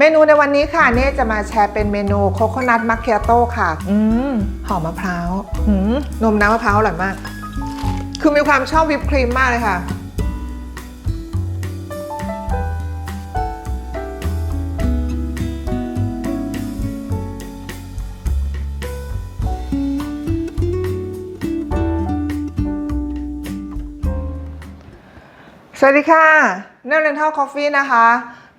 เมนูในวันนี้ค่ะเน่จะมาแชร์เป็นเมนูโคโคนัทมัคเคียโต้ค่ะอืมหอมมะพร้าวอืมนมน้ำมะพร้าวอร่อยมาก คือมีความชอบวิปครีมมากเลยค่ะสวัสดีค่ะเนลเลนทัลคอฟฟี่นะคะ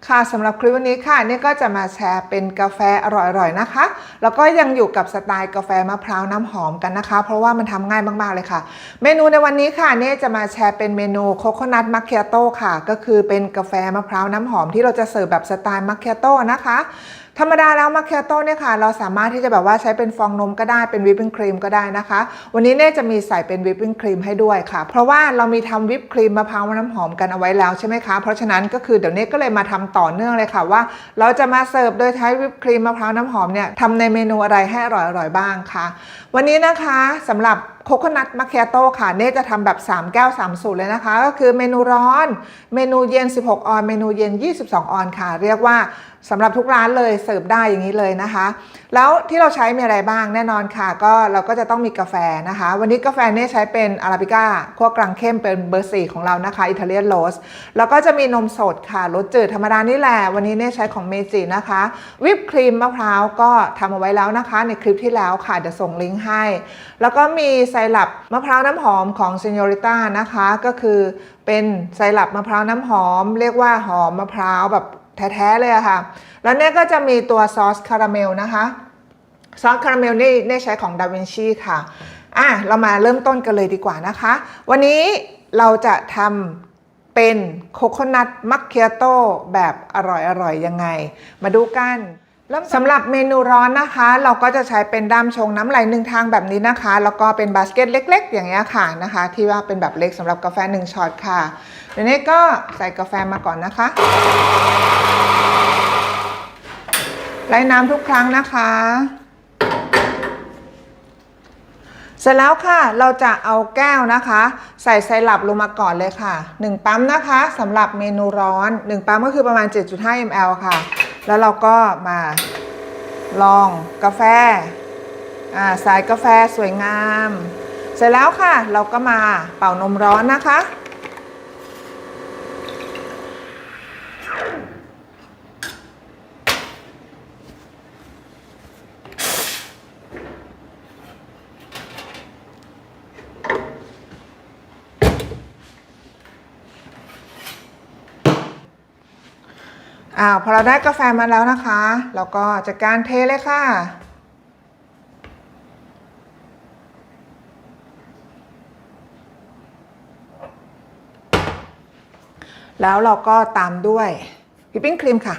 ค่ะสำหรับคลิปวันนี้ค่ะนี่ก็จะมาแชร์เป็นกาแฟอร่อยๆนะคะ แล้วก็ยังอยู่กับสไตล์กาแฟมะพร้าวน้ำหอมกันนะคะ เพราะว่ามันทำง่ายมากๆเลยค่ะ เมนูในวันนี้ค่ะเนี่จะมาแชร์เป็นเมนูโคโคนัทมัคเคียโต้ค่ะ ก็คือเป็นกาแฟมะพร้าวน้ำหอมที่เราจะเสิร์ฟแบบสไตล์มัคเคียโต้นะคะธรรมดาแล้วมัคเคียโต้เนี่ยค่ะ เราสามารถที่จะแบบว่าใช้เป็นฟองนมก็ได้เป็นวิปปิ้งครีมก็ได้นะคะ วันนี้เน่จะมีใส่เป็นวิปปิ้งครีมให้ด้วยค่ะ เพราะว่าเรามีทำวิปครีมมะพร้าวน้ำหอมกันเอาไว้แล้วใช่ไหมคะเพราะฉะนั้นก็คือเดี๋ยวเน่ก็เลยมาทำต่อเนื่องเลยค่ะว่า เราจะมาเสิร์ฟโดยใช้วิปครีมมะพร้าวน้ำหอมเนี่ยทำในเมนูอะไรให้อร่อยๆบ้างค่ะ วันนี้นะคะสำหรับ โคโคนัทมัคเคียโต้ค่ะเน่จะทำแบบ 3 แก้ว3สูตรเลยนะคะ ก็คือเมนูร้อน เมนูเย็น 16 ออน เมนูเย็น 22 ออนค่ะ เรียกว่าสำหรับทุกร้านเลยเสิร์ฟได้อย่างนี้เลยนะคะ แล้วที่เราใช้มีอะไรบ้างแน่นอนค่ะ ก็เราก็จะต้องมีกาแฟนะคะ วันนี้กาแฟเน่ใช้เป็นอาราบิก้าคั่วกลางเข้มเป็นเบอร์สี่ของเรานะคะอิตาเลียนโรสแล้วก็จะมีนมสดค่ะรสจืดธรรมดานี่แหละ วันนี้เน่ใช้ของเมจินะคะ วิปครีมมะพร้าวก็ทำเอาไว้แล้วนะคะ ในคลิปที่แล้วค่ะเดี๋ยวส่งลิงก์ให้ แล้วก็มีไซรัปมะพร้าวน้ำหอมของเซ n อริต้านะคะ ก็คือเป็นไซรัปมะพร้าวน้ำหอม เรียกว่าหอมมะพร้าวแบบแท้ๆเลยอะค่ะ แล้วเนี่ยก็จะมีตัวซอสคาราเมลนะคะ ซอสคาราเมลนี่ได้ใช้ของดาวินชีค่ะ อะ เรามาเริ่มต้นกันเลยดีกว่านะคะ วันนี้เราจะทำเป็นโคโคนัทมัคเคียโต้แบบอร่อยๆยังไง มาดูกัน เริ่มสำหรับเมนูร้อนนะคะ เราก็จะใช้เป็นด้ามชงน้ำไหลหนึ่งทางแบบนี้นะคะ แล้วก็เป็นบาสเกตเล็ก ๆ อย่างเงี้ยค่ะนะคะ ที่ว่าเป็นแบบเล็กสำหรับกาแฟหนึ่งช็อตค่ะเดี๋ยวนี้ก็ใส่กาแฟมาก่อนนะคะไล่น้ำทุกครั้งนะคะ เสร็จแล้วค่ะเราจะเอาแก้วนะคะ ใส่ไซรัปลงมาก่อนเลยค่ะ 1 ปั๊มนะคะสำหรับเมนูร้อน 1 ปั๊มก็คือประมาณ 7.5 ml ค่ะ แล้วเราก็มาลองกาแฟอ่าสายกาแฟสวยงาม เสร็จแล้วค่ะ เราก็มาเป่านมร้อนนะคะ อ้าวพอเราได้กาแฟมาแล้วนะคะเราก็จัดการเทเลยค่ะ แล้วเราก็ตามด้วยวิปปิ้งครีมค่ะ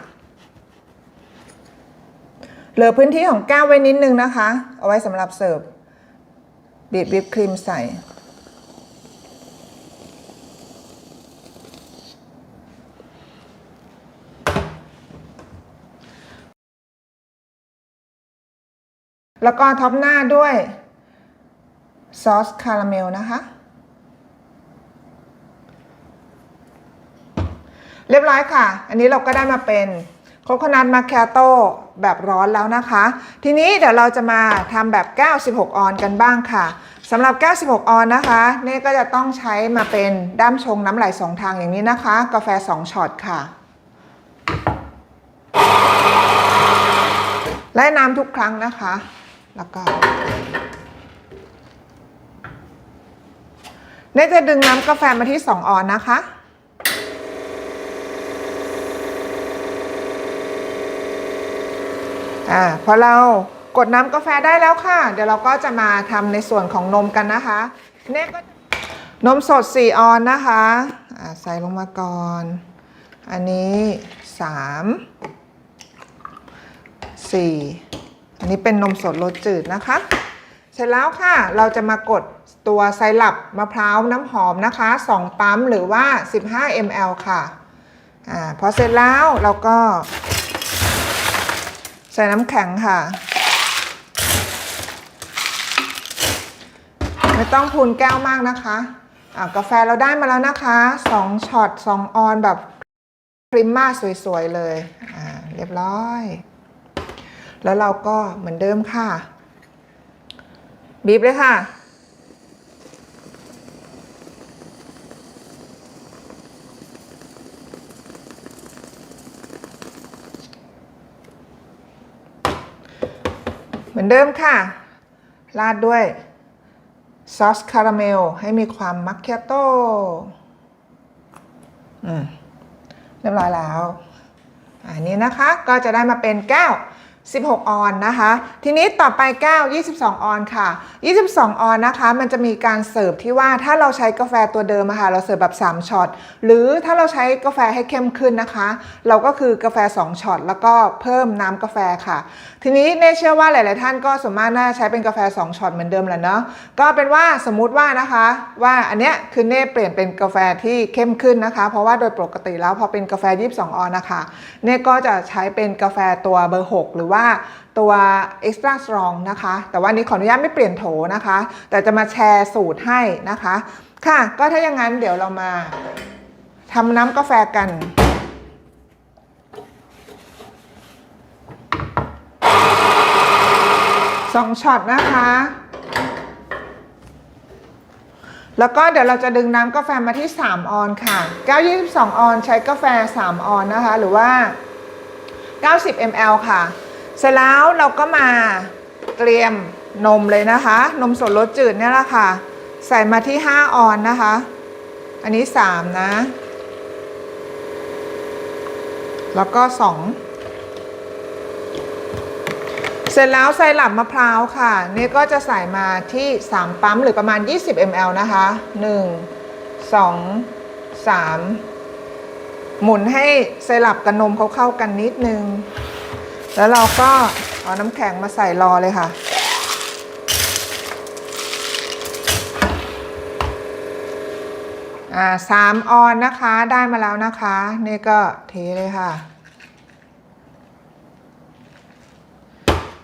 เหลือพื้นที่ของแก้วไว้นิดนึงนะคะ เอาไว้สำหรับเสิร์ฟบีบวิปครีมใส่ แล้วก็ท็อปหน้าด้วยซอสคาราเมลนะคะ เรียบร้อยค่ะ อันนี้เราก็ได้มาเป็นโคโคนัทมาแคโต้แบบร้อนแล้วนะคะ ทีนี้เดี๋ยวเราจะมาทำแบบ96ออนกันบ้างค่ะสำหรับ96ออนนะคะเน่ก็จะต้องใช้มาเป็นด้ามชงน้ำไหลสองทางอย่างนี้นะคะ กาแฟ 2ช็อตค่ะและน้ำทุกครั้งนะคะ แล้วก็เน่จะดึงน้ำกาแฟมาที่ 2 ออนนะคะ อ่า พอเรากดน้ำกาแฟได้แล้วค่ะ เดี๋ยวเราก็จะมาทำในส่วนของนมกันนะคะเน่ก็นมสด 4 ออนนะคะ อ่า ใส่ลงมาก่อน อันนี้ 3 4 นี้เป็นนมสดรสจืดนะคะ เสร็จแล้วค่ะ เราจะมากดตัวไซรัปมะพร้าวน้ำหอมนะคะ 2 ปั๊มหรือว่า 15 ml ค่ะอ่าพอเสร็จแล้วเราก็ ใส่น้ำแข็งค่ะ ไม่ต้องพูนแก้วมากนะคะะกาแฟเราได้มาแล้วนะคะ 2ช็อต2ออนแบบพริมมาสวยๆเลยอ่าเรียบร้อย แล้วเราก็เหมือนเดิมค่ะ บีบเลยค่ะ เหมือนเดิมค่ะ ราดด้วยซอสคาราเมลให้มีความมัคคิโต้อืมเรียบร้อยแล้ว อันนี้นะคะก็จะได้มาเป็นแก้ว 16 ออนนะคะ ทีนี้ต่อไปแก้ว 22 ออนค่ะ 22 ออนนะคะ มันจะมีการเสิร์ฟที่ว่าถ้าเราใช้กาแฟตัวเดิมอะค่ะ เราเสิร์ฟแบบ 3ช็อต หรือถ้าเราใช้กาแฟให้เข้มขึ้นนะคะ เราก็คือกาแฟ 2ช็อต แล้วก็เพิ่มน้ำกาแฟค่ะ ทีนี้เน่เชื่อว่าหลาย ๆ ท่านก็สมมติน่าใช้เป็นกาแฟ 2ช็อตเหมือนเดิมแหละเนาะ ก็เป็นว่าสมมุติว่านะคะ ว่าอันเนี้ยคือเน่เปลี่ยนเป็นกาแฟที่เข้มขึ้นนะคะ เพราะว่าโดยปกติแล้วพอเป็นกาแฟ 22 ออนนะคะ เน่ก็จะใช้เป็นกาแฟตัวเบอร์ 6 หรือว่าตัว extra strong นะคะ แต่ว่าอันนี้ขออนุญาตไม่เปลี่ยนโถนะคะ แต่จะมาแชร์สูตรให้นะคะ ค่ะ ก็ถ้าอย่างนั้นเดี๋ยวเรามาทำน้ำกาแฟกันสองช็อตนะคะ แล้วก็เดี๋ยวเราจะดึงน้ำกาแฟมาที่ 3 ออนค่ะ แก้ว 22 ออนใช้กาแฟ 3 ออนนะคะ หรือว่า 90 ml ค่ะ เสร็จแล้วเราก็มาเตรียมนมเลยนะคะ นมสดรสจืดเนี่ยแหละค่ะ ใส่มาที่ 5 ออนนะคะ อันนี้ 3 นะ แล้วก็ 2 เสร็จแล้วไซรัปมะพร้าวค่ะ นี่ก็จะใส่มาที่ 3 ปั๊มหรือประมาณ 20 ml นะคะ 1 2 3 หมุนให้ไซรัปกับนมเขาเข้ากันนิดนึง แล้วเราก็เอาน้ำแข็งมาใส่รอเลยค่ะ อ่าสามออนนะคะได้มาแล้วนะคะ นี่ก็เทเลยค่ะ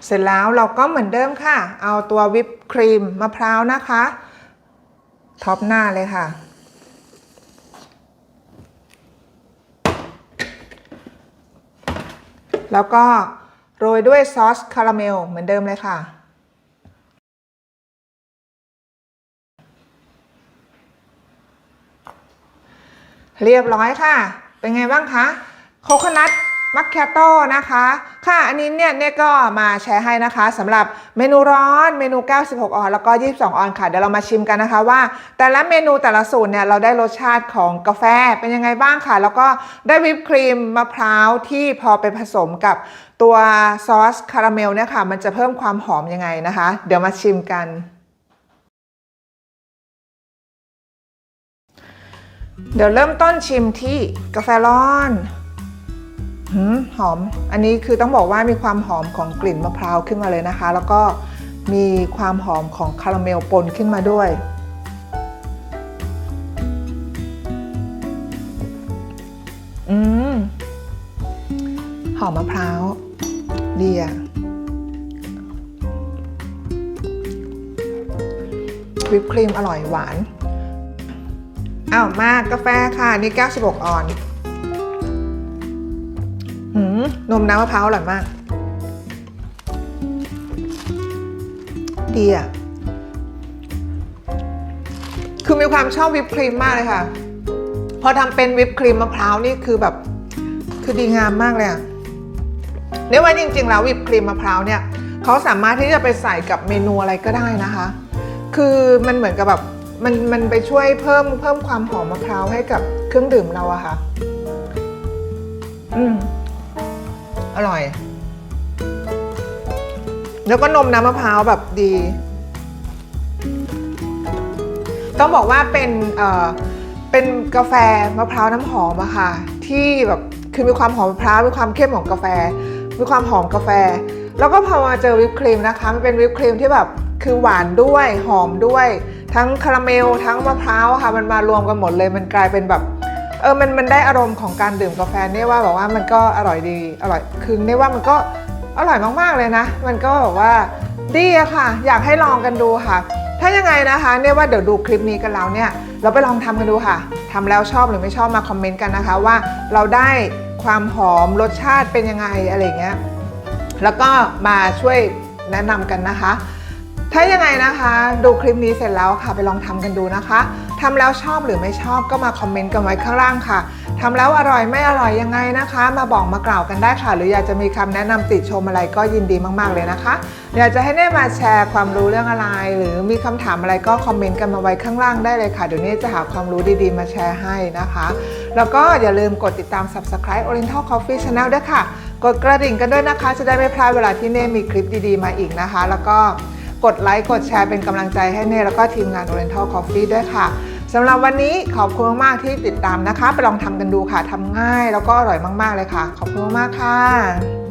เสร็จแล้วเราก็เหมือนเดิมค่ะ เอาตัววิปครีมมะพร้าวนะคะ ท็อปหน้าเลยค่ะ แล้วก็โรยด้วยซอสคาราเมลเหมือนเดิมเลยค่ะ เรียบร้อยค่ะ เป็นไงบ้างคะ โคโคนัท มัคคิโต้นะคะ ค่ะ อันนี้เนี่ยเนี่ยก็มาแชร์ให้นะคะสำหรับเมนูร้อนเมนู 96 ออนแล้วก็ 22 ออนค่ะ เดี๋ยวเรามาชิมกันนะคะว่า แต่ละเมนูแต่ละสูตรเนี่ยเราได้รสชาติของกาแฟเป็นยังไงบ้างค่ะ แล้วก็ได้วิปครีมมะพร้าวที่พอไปผสมกับตัวซอสคาราเมลเนี่ยค่ะ มันจะเพิ่มความหอมยังไงนะคะ เดี๋ยวมาชิมกันเดี๋ยวเริ่มต้นชิมที่กาแฟร้อน หืมหอม อันนี้คือต้องบอกว่ามีความหอมของกลิ่นมะพร้าวขึ้นมาเลยนะคะ แล้วก็มีความหอมของคาราเมลปนขึ้นมาด้วย อืม หอมมะพร้าวดีอะวิปครีมอร่อยหวาน อ้าวมากาแฟค่ะ นี่ 96 ออนหืม นมน้ำมะพร้าวอร่อยมาก ดีอะ คือมีความชอบวิปครีมมากเลยค่ะ พอทำเป็นวิปครีมมะพร้าวนี่คือแบบ คือดีงามมากเลยอะเรียว่าจริงๆแล้ววิปครีมมะพร้าวเนี่ยเขาสามารถที่จะไปใส่กับเมนูอะไรก็ได้นะคะ คือมันเหมือนกับแบบมันมันไปช่วยเพิ่มเพิ่มความหอมมะพร้าวให้กับเครื่องดื่มเราอะค่ะ อืม อร่อย แล้วก็นมน้ำมะพร้าวแบบดี ต้องบอกว่าเป็นเอ่อเป็นกาแฟมะพร้าวน้ำหอมอะค่ะ ที่แบบคือมีความหอมมะพร้าวมีความเข้มของกาแฟ มีความหอมกาแฟ แล้วก็พอมาเจอวิปครีมนะคะมันเป็นวิปครีมที่แบบคือหวานด้วยหอมด้วย ทั้งคาราเมลทั้งมะพร้าวค่ะ มันมารวมกันหมดเลยมันกลายเป็นแบบ เออมันมันได้อารมณ์ของการดื่มกาแฟเนี่ยว่าแบบว่ามันก็อร่อยดีอร่อยคือเนี่ยว่ามันก็อร่อยมากๆเลยนะ มันก็แบบว่าดีอะค่ะ อยากให้ลองกันดูค่ะ ถ้ายังไงนะคะเนี่ยว่าเดี๋ยวดูคลิปนี้กันแล้วเนี่ย เราไปลองทำกันดูค่ะทำแล้วชอบหรือไม่ชอบมาคอมเมนต์กันนะคะว่าเราได้คความหอมรสชาติเป็นยังไงอะไรเงี้ยแล้วก็มาช่วยแนะนำกันนะคะ ถ้ายังไงนะคะ ดูคลิปนี้เสร็จแล้วค่ะไปลองทำกันดูนะคะทำแล้วชอบหรือไม่ชอบก็มาคอมเมนต์กันไว้ข้างล่างค่ะทำแล้วอร่อยไม่อร่อยยังไงนะคะ มาบอกมากล่าวกันได้ค่ะ หรืออยากจะมีคำแนะนำติชมอะไรก็ยินดีมาก ๆ เลยนะคะ อยากจะให้เน่มาแชร์ความรู้เรื่องอะไร หรือมีคำถามอะไรก็คอมเมนต์กันมาไว้ข้างล่างได้เลยค่ะ เดี๋ยวนี้จะหาความรู้ดีๆ มาแชร์ให้นะคะ แล้วก็อย่าลืมกดติดตาม subscribe Oriental Coffee Channel ด้วยค่ะ กดกระดิ่งกันด้วยนะคะ จะได้ไม่พลาดเวลาที่เน่มีคลิปดีๆ มาอีกนะคะ แล้วก็ กดไลค์กดแชร์เป็นกำลังใจให้เน่แล้วก็ทีมงาน Oriental Coffee ด้วยค่ะสำหรับวันนี้ขอบคุณมากที่ติดตามนะคะ ไปลองทำกันดูค่ะทำง่ายแล้วก็อร่อยมาก ๆ เลยค่ะ ขอบคุณมากค่ะ